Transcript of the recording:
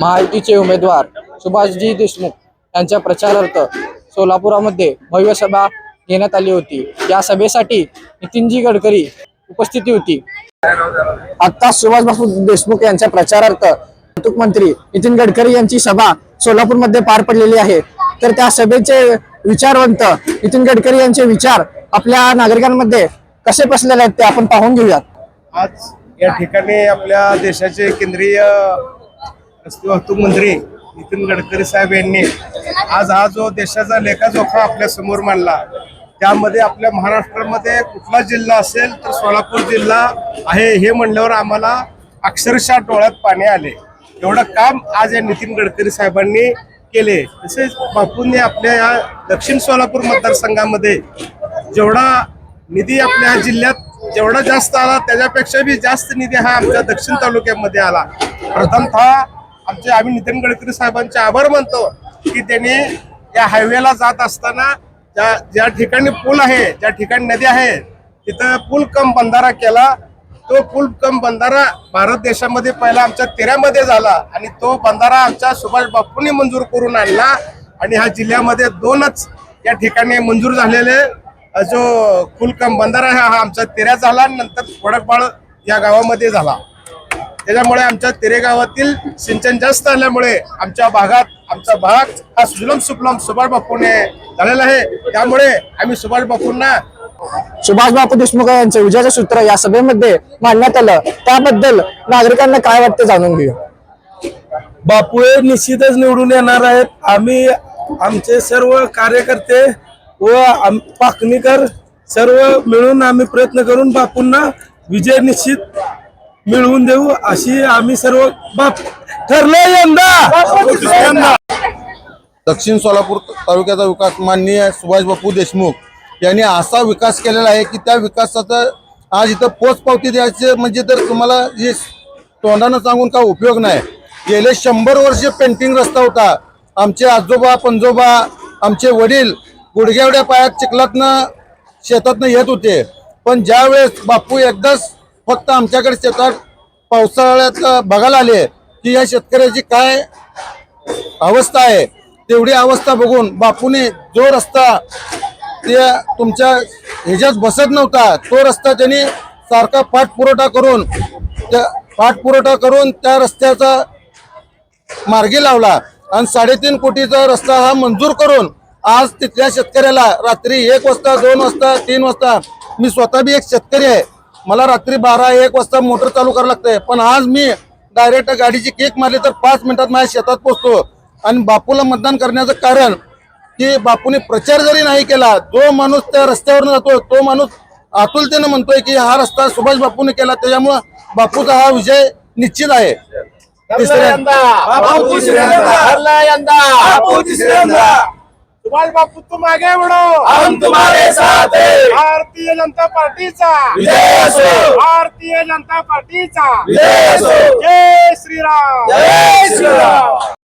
महायुतीचे उमेदवार सुभाषजी देशमुख यांच्या प्रचारार्थ सोलापुरामध्ये भव्य सभा घेण्यात आली होती. या सभेसाठी नितीनजी गडकरी उपस्थिती होती. आता सुभाषबाबू देशमुख यांच्या प्रचारार्थ वाहतूक मंत्री नितीन गडकरी यांची सभा सोलापूरमध्ये पार पडलेली आहे. तर त्या सभेचे विचारवंत नितीन गडकरी यांचे विचार आपल्या नागरिकांमध्ये कसे बसलेले आहेत ते आपण पाहून घेऊयात. आज या ठिकाणी आपल्या देशाचे केंद्रीय रस्ते वाहतूक मंत्री नितीन गडकरी साहेब यांनी आज हा जो देशाचा लेखाजोखा आपल्यासमोर मांडला त्यामध्ये आपल्या महाराष्ट्रामध्ये कुठला जिल्हा असेल तर सोलापूर जिल्हा आहे हे म्हणल्यावर आम्हाला अक्षरशः डोळ्यात पाणी आले. एवढं काम आज या नितीन गडकरी साहेबांनी केले. तसेच बापूंनी आपल्या या दक्षिण सोलापूर मतदारसंघामध्ये जेवढा निधी आपल्या जिल्ह्यात जेवढा जास्त आला त्याच्यापेक्षा बी जास्त निधी हा आमच्या दक्षिण तालुक्यामध्ये आला. प्रथमतः आमचे आम्ही नितीन गडकरी साहेबांचे आभार मानतो की त्यांनी या हायवेला जात असताना ज्या ज्या ठिकाणी पूल आहे ज्या ठिकाणी नदी आहे तिथं पूल कम बंधारा केला. तो पूल कम बंधारा भारत देशामध्ये पहिला आमच्या तेऱ्यामध्ये झाला आणि तो बंधारा आमच्या सुभाष बापूंनी मंजूर करून आणला आणि ह्या जिल्ह्यामध्ये दोनच या ठिकाणी मंजूर झालेले जो कुलकम बंधारा आहे हा आमचा तेऱ्या झाला नंतर वडकबाळ या गावामध्ये झाला. त्याच्यामुळे आमच्या तेरे गावातील सिंचन जास्त आल्यामुळे आमच्या भागात आमचा भाग हा सुजलम सुफलम सुभाष बापूने झालेला आहे. त्यामुळे आम्ही सुभाष बापूंना सुभाष बापू देशमुख यांचे विजयाचे सूत्र या सभेमध्ये मांडण्यात आलं. त्याबद्दल नागरिकांना काय वाटते जाणून घेऊ बापू हे निश्चितच निवडून येणार आहेत. आम्ही आमचे सर्व कार्यकर्ते व पाकणीकर सर्व मिळून आम्ही प्रयत्न करून बापूंना विजय निश्चित मिळवून देऊ अशी आम्ही सर्व बाप ठरलं यंदा. दक्षिण सोलापूर तालुक्याचा विकास माननीय सुभाष बापू देशमुख यांनी असा विकास केलेला आहे की त्या विकासाचा आज इथं पोचपावती द्यायचे म्हणजे तर तुम्हाला हे तोंडानं सांगून काय उपयोग नाही. गेले शंभर वर्ष पेंटिंग रस्ता होता. आमचे आजोबा पंजोबा आमचे वडील गुडघ्यावड्या पायात चिखलातनं शेतातनं येत होते. पण ज्यावेळेस बापू एकदाच फक्त आमच्याकडे शेतात पावसाळ्यात बघायला आले की या शेतकऱ्याची काय अवस्था आहे तेवढी अवस्था बघून बापूने जो रस्ता ते तुमच्या ह्याच्यात बसत नव्हता तो रस्ता त्यांनी सारखा पाठपुरवठा करून त्या पाठपुरवठा करून त्या रस्त्याचा मार्गी लावला. आणि साडेतीन कोटीचा रस्ता हा मंजूर करून आज तिथल्या शेतकऱ्याला रात्री एक वाजता दोन वाजता तीन वाजता मी स्वतः बी एक शेतकरी आहे. मला रात्री बारा एक वाजता मोटर चालू करावं लागतंय. पण आज मी डायरेक्ट गाडीची केक मारली तर पाच मिनिटात माझ्या शेतात पोचतो. आणि बापूला मतदान करण्याचं कारण की बापूने प्रचार जरी नाही केला जो माणूस त्या रस्त्यावर जातो तो माणूस आतुलतेनं म्हणतोय की हा रस्ता सुभाष बापूने केला. त्याच्यामुळं बापूचा हा विजय निश्चित आहे. तिसऱ्या सुभाष बापू तुम आगे बढ़ो हम तुम्हारे साथ हैं. भारतीय जनता पार्टीचा. विजय असो. भारतीय जनता पार्टीचा. विजय असो. जय श्रीराम. जय श्रीराम.